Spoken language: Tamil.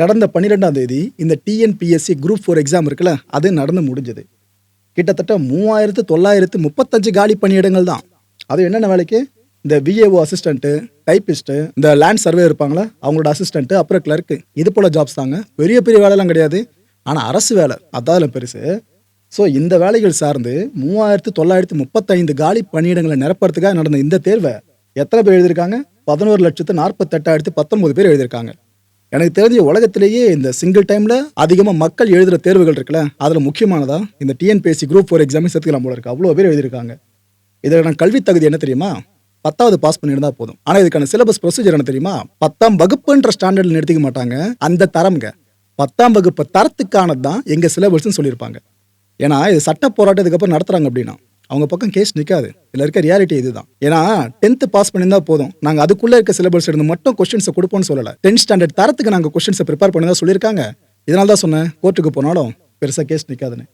கடந்த பன்னிரெண்டாம் தேதி இந்த டிஎன்பிஎஸ்சி குரூப் ஃபோர் எக்ஸாம் இருக்குல்ல அது நடந்து முடிஞ்சது. கிட்டத்தட்ட மூவாயிரத்து தொள்ளாயிரத்து முப்பத்தஞ்சு காலி பணியிடங்கள் தான். அது என்னென்ன வேலைக்கு? இந்த விஏஓ அசிஸ்டண்ட்டு டைப்பிஸ்ட்டு இந்த லேண்ட் சர்வே இருப்பாங்களா அவங்களோட அசிஸ்டண்ட்டு அப்புறம் கிளர்க்கு இது போல் ஜாப்ஸ் தாங்க. பெரிய பெரிய வேலைலாம் கிடையாது. ஆனால் அரசு வேலை அதான் பெருசு. ஸோ இந்த வேலைகள் சார்ந்து மூவாயிரத்து தொள்ளாயிரத்து முப்பத்தைந்து காலி பணியிடங்களை நிரப்புறதுக்காக நடந்த இந்த தேர்வை எத்தனை பேர் எழுதியிருக்காங்க? பதினோரு லட்சத்து நாற்பத்தெட்டாயிரத்து பத்தொன்பது பேர் எழுதியிருக்காங்க. எனக்கு தெரிஞ்ச உலகத்திலேயே இந்த சிங்கிள் டைம்ல அதிகமாக மக்கள் எழுதுகிற தேர்வுகள் இருக்குல்ல அதில் முக்கியமானதா இந்த டிஎன்பிஎஸ்சி குரூப் ஃபோர் எக்ஸாமே சேர்த்துக்கலாம் போல இருக்கு. அவ்வளோ பேர் எழுதியிருக்காங்க. இதற்கான கல்வி தகுதி என்ன தெரியுமா? பத்தாவது பாஸ் பண்ணியிருந்தா போதும். ஆனால் இதுக்கான சிலபஸ் ப்ரொசீஜர் என்ன தெரியுமா? பத்தாம் வகுப்புன்ற ஸ்டாண்டர்டில் நிறுத்திக்க மாட்டாங்க. அந்த தரம்ங்க. பத்தாம் வகுப்பு தரத்துக்கானது தான் எங்கள் சிலபஸ்ன்னு சொல்லியிருப்பாங்க. ஏன்னா இது சட்ட போராட்டம் இதுக்கப்புறம் நடத்துகிறாங்க அப்படின்னா. அவங்க பக்கம் கேஸ் நிற்காது இதில் இருக்க ரியாலிட்டி இதுதான். ஏன்னா டென்த்து பாஸ் பண்ணியிருந்தா போதும். நாங்கள் அதுக்குள்ளே இருக்க சிலபஸ் இருந்து மட்டும் கொஸ்டின்ஸை கொடுப்போம்னு சொல்லலை. டென்த் ஸ்டாண்டர்ட் தரத்துக்கு நாங்கள் கொஸ்டின்ஸை ப்ரிப்பேர் பண்ணி தான் சொல்லியிருக்காங்க. இதனால தான் சொன்னேன் கோர்ட்டுக்கு போனாலும் பெருசாக கேஸ் நிற்காதுன்னு